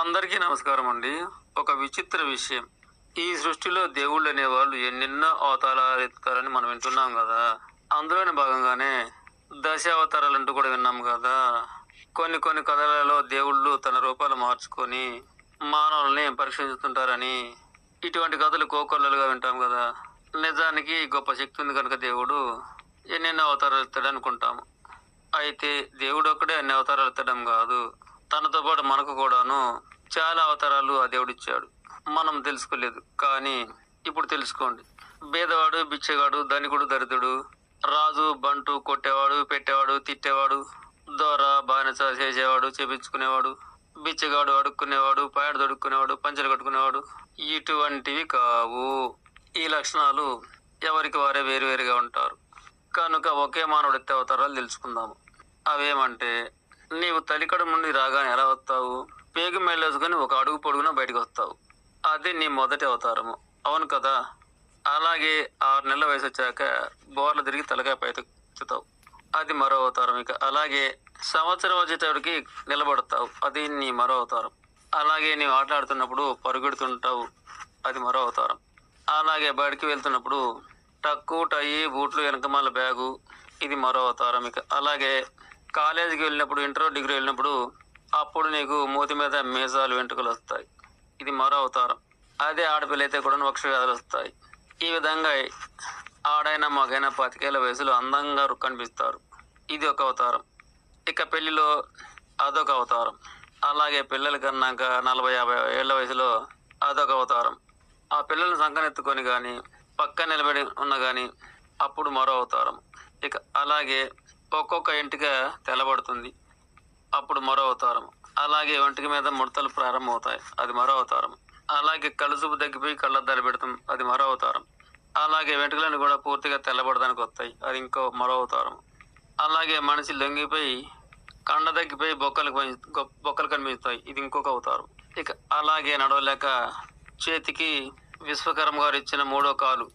అందరికీ నమస్కారం అండి. ఒక విచిత్ర విషయం. ఈ సృష్టిలో దేవుళ్ళు అనేవాళ్ళు ఎన్నెన్నో అవతారాలు ఎత్తుతారని మనం వింటున్నాం కదా. అందులోని భాగంగానే దశ అవతారాలు అంటూ కూడా విన్నాం కదా. కొన్ని కొన్ని కథలలో దేవుళ్ళు తన రూపాలు మార్చుకొని మానవుల్ని పరీక్షిస్తుంటారని ఇటువంటి కథలు కోకొల్లలుగా వింటాం కదా. నిజానికి గొప్ప శక్తి ఉంది కనుక దేవుడు ఎన్నెన్నో అవతారాలు ఎత్తాడు అనుకుంటాము అయితే దేవుడు ఒక్కడే అన్ని అవతారాలు ఎత్తడం కాదు. తనతో పాటు మనకు కూడాను చాలా అవతారాలు ఆ దేవుడు ఇచ్చాడు. మనం తెలుసుకోలేదు కానీ ఇప్పుడు తెలుసుకోండి. బీదవాడు బిచ్చగాడు ధనికుడు దరిద్రుడు రాజు బంటు కొట్టేవాడు పెట్టేవాడు తిట్టేవాడు దోర బానిస చేసేవాడు చేపించుకునేవాడు బిచ్చగాడు అడుక్కునేవాడు పాయడ దొడుక్కునేవాడు పంచలు కట్టుకునేవాడు ఇటువంటివి కావు. ఈ లక్షణాలు ఎవరికి వారే వేరువేరుగా ఉంటారు. కనుక ఒకే మానవుడు ఎత్తే అవతారాలు తెలుసుకుందాము. అవేమంటే నీవు తలికడ నుండి రాగానే ఎలా వస్తావు? పేగు మేలేసుకుని ఒక అడుగు పొడుగున బయటకు వస్తావు. అది నీ మొదటి అవతారము. అవును కదా? అలాగే ఆరు నెలల వయసు వచ్చాక బోర్లు తిరిగి తలకాయ పైతావు అది మరో అవతారం ఇక. అలాగే సంవత్సరం వచ్చేటప్పటికి నిలబడతావు. అది నీ మరో అవతారం. అలాగే నీవు ఆటలాడుతున్నప్పుడు పరుగెడుతుంటావు. అది మరో అవతారం. అలాగే బయటికి వెళ్తున్నప్పుడు టక్కు టై బూట్లు వెనకమాల బ్యాగు. ఇది మరో అవతారం ఇక. అలాగే కాలేజీకి వెళ్ళినప్పుడు ఇంటర్ డిగ్రీ వెళ్ళినప్పుడు అప్పుడు నీకు మూతి మీద మీసాలు వెంట్రుకలు వస్తాయి. ఇది మరో అవతారం. అదే ఆడపిల్ల అయితే కూడా వక్ష వ్యాధులు వస్తాయి. ఈ విధంగా ఆడైనా మగైనా పాతికేళ్ళ వయసులో అందంగా కనిపిస్తారు ఇది ఒక అవతారం. ఇక పెళ్ళిలో అదొక అవతారం. అలాగే పిల్లలు కన్నాక నలభై యాభై ఏళ్ళ వయసులో అదొక అవతారం. ఆ పిల్లల్ని సంకనెత్తుకొని కానీ పక్క నిలబడి ఉన్న కానీ అప్పుడు మరో అవతారం. ఇక అలాగే ఒక్కొక్క ఇంటిగా తెల్లబడుతుంది. అప్పుడు మరో అవతారం. అలాగే ఒంటికి మీద ముడతలు ప్రారంభమవుతాయి. అది మరో అవతారం. అలాగే కలుసుపు తగ్గిపోయి కళ్ళద్దాలు పెడతాం. అది మరో అవతారం. అలాగే వెంట్రుకలను కూడా పూర్తిగా తెల్లబడడానికి వస్తాయి. అది ఇంకో మరో అవతారం. అలాగే మనిషి లొంగిపోయి కండ తగ్గిపోయి బొక్కలు బొక్కలు కనిపిస్తాయి. ఇది ఇంకొక అవతారం. ఇక అలాగే నడవలేక చేతికి విశ్వకర్మ గారు ఇచ్చిన మూడో కాలు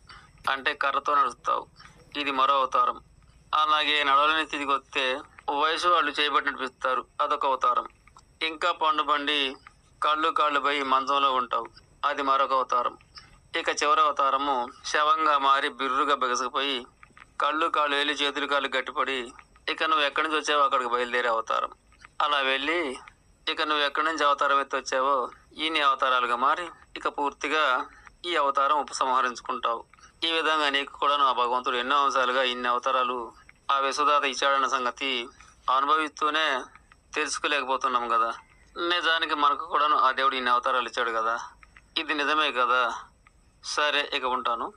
అంటే కర్రతో నడుస్తావు. ఇది మరో అవతారం. అలాగే నడవలేని స్థితికి వస్తే వయసు వాళ్ళు చేయబట్టి నడిపిస్తారు. అదొక అవతారం. ఇంకా పండు బండి కళ్ళు కాళ్ళు పోయి మంచంలో ఉంటావు. అది మరొక అవతారం. ఇక చివరి అవతారము శవంగా మారి బిర్రుగా బెగసిపోయి కళ్ళు కాళ్ళు వేలి చేతులు కాళ్ళు గట్టిపడి ఇక నువ్వు ఎక్కడి నుంచి వచ్చావో అక్కడికి బయలుదేరే అవతారం. అలా వెళ్ళి ఇక నువ్వు ఎక్కడి నుంచి అవతారం ఎత్తి వచ్చావో ఈ అవతారాలుగా మారి ఇక పూర్తిగా ఈ అవతారం ఉపసంహరించుకుంటావు. ఈ విధంగా నీకు కూడా నా భగవంతుడు ఎన్నో అంశాలుగా ఇన్ని అవతారాలు ఆ విశ్వదాత ఇచ్చాడన్న సంగతి అనుభవిస్తూనే తెలుసుకోలేకపోతున్నాం కదా. నిజానికి మనకు కూడాను ఆ దేవుడు ఇన్ని అవతారాలు ఇచ్చాడు కదా. ఇది నిజమే కదా? సరే ఇక ఉంటాను.